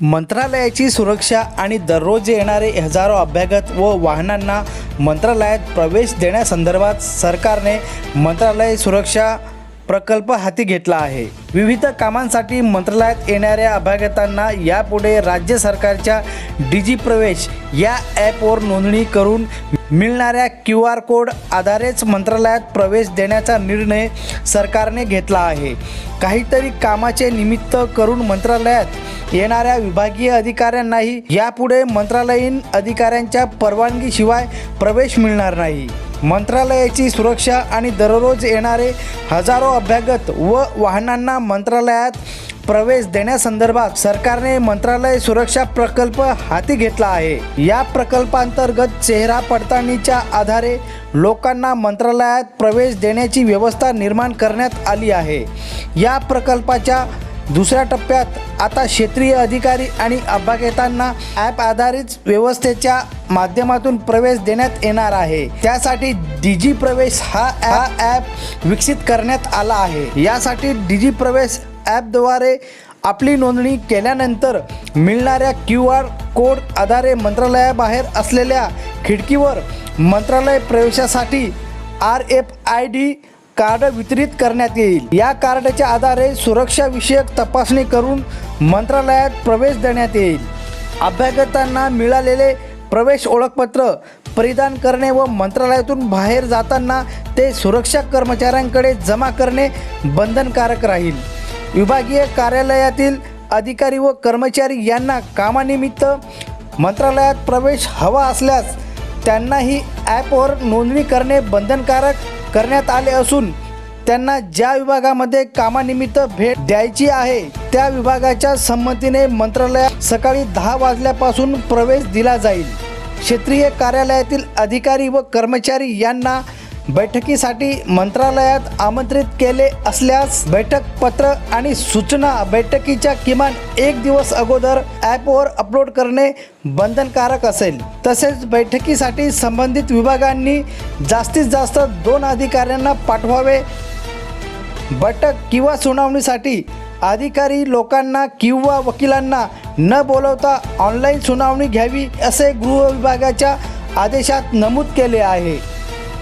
मंत्रालयाची सुरक्षा आणि दररोज येणारे हजारो अभ्यागत व वाहनांना मंत्रालयात प्रवेश देण्यासंदर्भात सरकारने मंत्रालय सुरक्षा प्रकल्प हाती घेतला आहे. विविध कामांसाठी मंत्रालयात येणाऱ्या अभ्यागतांना यापुढे राज्य सरकारच्या डिजी प्रवेश या ॲपवर नोंदणी करून मिळणाऱ्या क्यू आर कोड आधारेच मंत्रालयात प्रवेश देण्याचा निर्णय सरकारने घेतला आहे. काहीतरी कामाचे निमित्त करून मंत्रालयात येणाऱ्या विभागीय अधिकाऱ्यांनाही यापुढे मंत्रालयीन अधिकाऱ्यांच्या परवानगीशिवाय प्रवेश मिळणार नाही. मंत्रालयाची सुरक्षा आणि दररोज येणारे हजारो अभ्यागत व वाहनांना मंत्रालयात प्रवेश देण्यासंदर्भात सरकारने मंत्रालय सुरक्षा प्रकल्प हाती घेतला आहे. या प्रकल्पांतर्गत चेहरा पडताळणीच्या आधारे लोकांना मंत्रालयात प्रवेश देण्याची व्यवस्था निर्माण करण्यात आली आहे. या प्रकल्पाच्या दुसऱ्या टप्प्यात आता क्षेत्रीय अधिकारी आणि अभ्यागतांना ॲप आधारित व्यवस्थेच्या माध्यमातून प्रवेश देण्यात येणार आहे. त्यासाठी डिजी प्रवेश हा ॲप विकसित करण्यात आला आहे. यासाठी डिजी प्रवेश ॲपद्वारे आपली नोंदणी केल्यानंतर मिळणाऱ्या क्यू आर कोड आधारे मंत्रालयाबाहेर असलेल्या खिडकीवर मंत्रालय प्रवेशासाठी R F I D card वितरित करण्यात येईल. या कार्डच्या आधारे सुरक्षाविषयक तपासणी करून मंत्रालयात प्रवेश देण्यात येईल. अभ्यागतांना मिळालेले प्रवेश ओळखपत्र परिधान करणे व मंत्रालयातून बाहेर जाताना ते सुरक्षा कर्मचाऱ्यांकडे जमा करणे बंधनकारक राहील. विभागीय कार्यालयातील अधिकारी व कर्मचारी यांना कामानिमित्त मंत्रालयात प्रवेश हवा असल्यास त्यांनाही ॲपवर नोंदणी करणे बंधनकारक करण्यात आले असून त्यांना ज्या विभागामध्ये कामानिमित्त भेट द्यायची आहे त्या विभागाच्या संमतीने मंत्रालयात सकाळी दहा वाजल्यापासून प्रवेश दिला जाईल. क्षेत्रीय कार्यालयातील अधिकारी व कर्मचारी यांना बैठकीसाठी मंत्रालयात आमंत्रित केले असल्यास बैठक पत्र आणि सूचना बैठकीच्या किमान एक दिवस अगोदर ॲपवर अपलोड करणे बंधनकारक असेल. तसेच बैठकीसाठी संबंधित विभागांनी जास्तीत जास्त दोन अधिकाऱ्यांना पाठवावे. बैठक किंवा सुनावणीसाठी अधिकारी लोकांना किंवा वकिलांना न बोलवता ऑनलाईन सुनावणी घ्यावी असे गृह विभागाच्या आदेशात नमूद केले आहे.